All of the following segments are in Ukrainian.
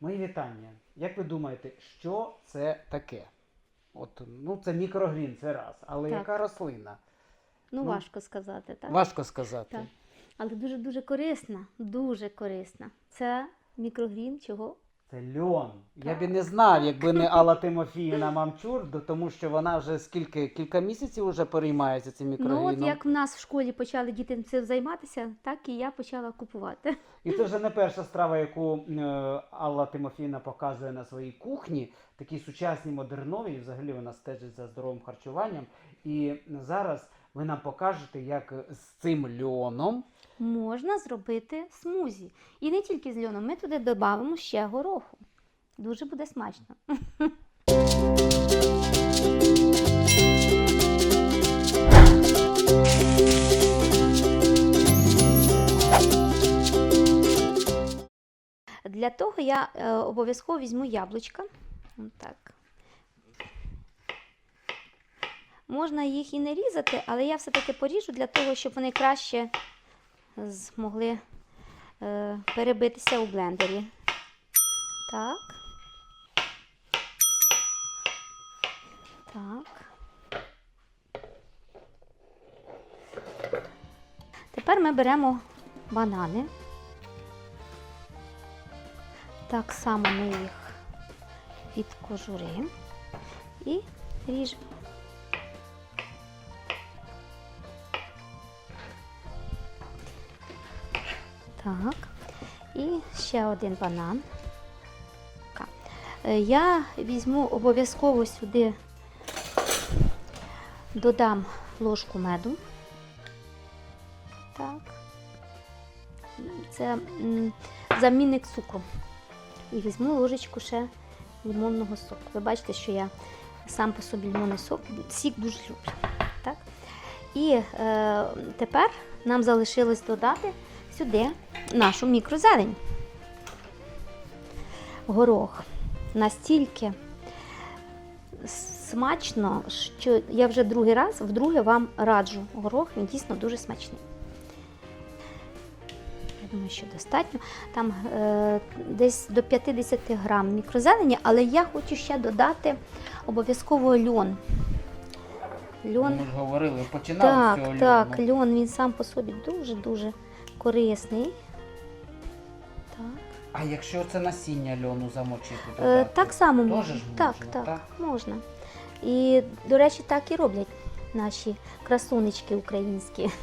Мої вітання. Як ви думаєте, що це таке? От, ну, це мікрогрін, це раз. Але Так. яка рослина? Ну, Ну, важко сказати, так? Важко сказати. Так. Але дуже-дуже корисна, дуже корисна. Це мікрогрін чого? Це льон. Я Так. б і не знав, якби не Алла Тимофіївна Мамчур, тому що вона вже скільки кілька місяців вже переймається цим мікрогріном. Ну, от як в нас в школі почали діти цим займатися, так і я почала купувати. І це вже не перша страва, яку е, Алла Тимофіївна показує на своїй кухні. Такі сучасні, модернові, і взагалі вона стежить за здоровим харчуванням. І зараз ви нам покажете, як з цим льоном Можна зробити смузі. І не тільки з льоном, ми туди додамо ще гороху. Дуже буде смачно. Для того я е, обов'язково візьму яблучка. Отак. Можна їх і не різати, але я все-таки поріжу для того, щоб вони краще змогли е, перебитися у блендері. Так. Так. Тепер ми беремо банани. Так само ми їх від кожури і ріжемо. Так. І ще один банан. Е, Я візьму обов'язково сюди додам ложку меду. Так. Це замінник цукру. І візьму ложечку ще лимонного соку. Ви бачите, що я сам по собі лимонний сок, сік дуже люблю. Так? І е, тепер нам залишилось додати сюди нашу мікрозелень. Горох настільки смачно, що я вже другий раз, вдруге вам раджу. Горох він дійсно дуже смачний. Я думаю, що достатньо. Там е, десь до 50 грам мікрозелені, але я хочу ще додати обов'язково льон. Льон ми ж говорили, починали з цього так, так, льону. льон він сам по собі дуже-дуже корисний. А якщо це насіння льону замочити? е, додати? так само Теж можна. ж Так, можна, так, так? можна. І, до речі, так і роблять наші красунечки українські.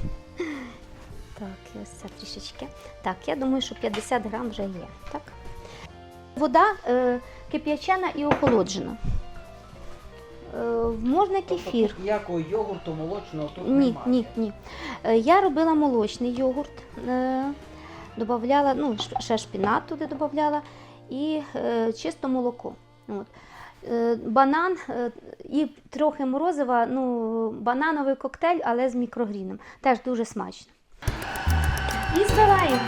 Так, і ось це трішечки. Так, я думаю, що 50 грам вже є. Так? Вода е, кип'ячена і охолоджена. Е, можна Тобто кефір. тут ніякого йогурту молочного тут Ні, немає. ні, ні. Е, Я робила молочний йогурт, е, додавала, ну, ще шпінат туди додавала і е, чисто молоко. От. Е, Банан е, і трохи морозива, ну, банановий коктейль, але з мікрогріном. Теж дуже смачно. І збиваємо.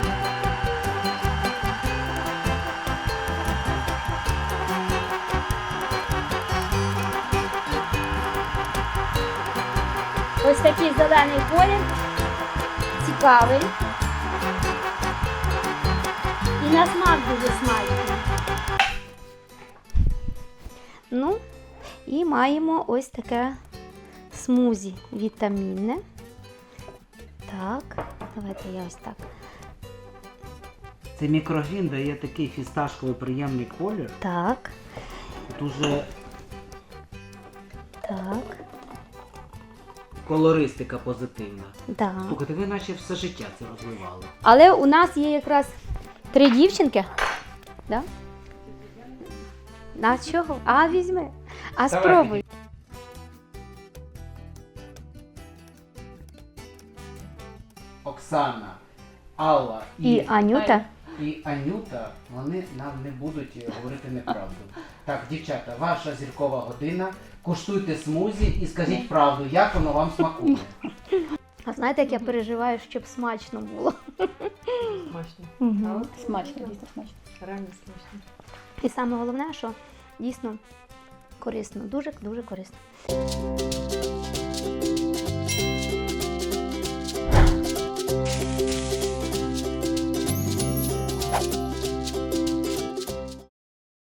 Ось такий зелений колір, цікавий. І на смак дуже смачний. Ну, і маємо ось таке смузі вітамінне. Так, давайте я ось так. Це мікрогрін дає такий фісташковий приємний колір. Так, Дуже так, колористика позитивна. так. Слухайте, ви наче все життя це розвивали. Але у нас є якраз три дівчинки. Да? На чого? А візьми. А Давай, спробуй. Оксана, Алла І Анюта. і Анюта, вони нам не будуть е, говорити неправду. Так, дівчата, ваша зіркова година. Куштуйте смузі і скажіть правду, як воно вам смакує. А знаєте, як я переживаю, щоб смачно було. Смачно. Угу. Смачно, дійсно смачно. Реально смачно. І саме головне, що дійсно корисно, дуже дуже корисно.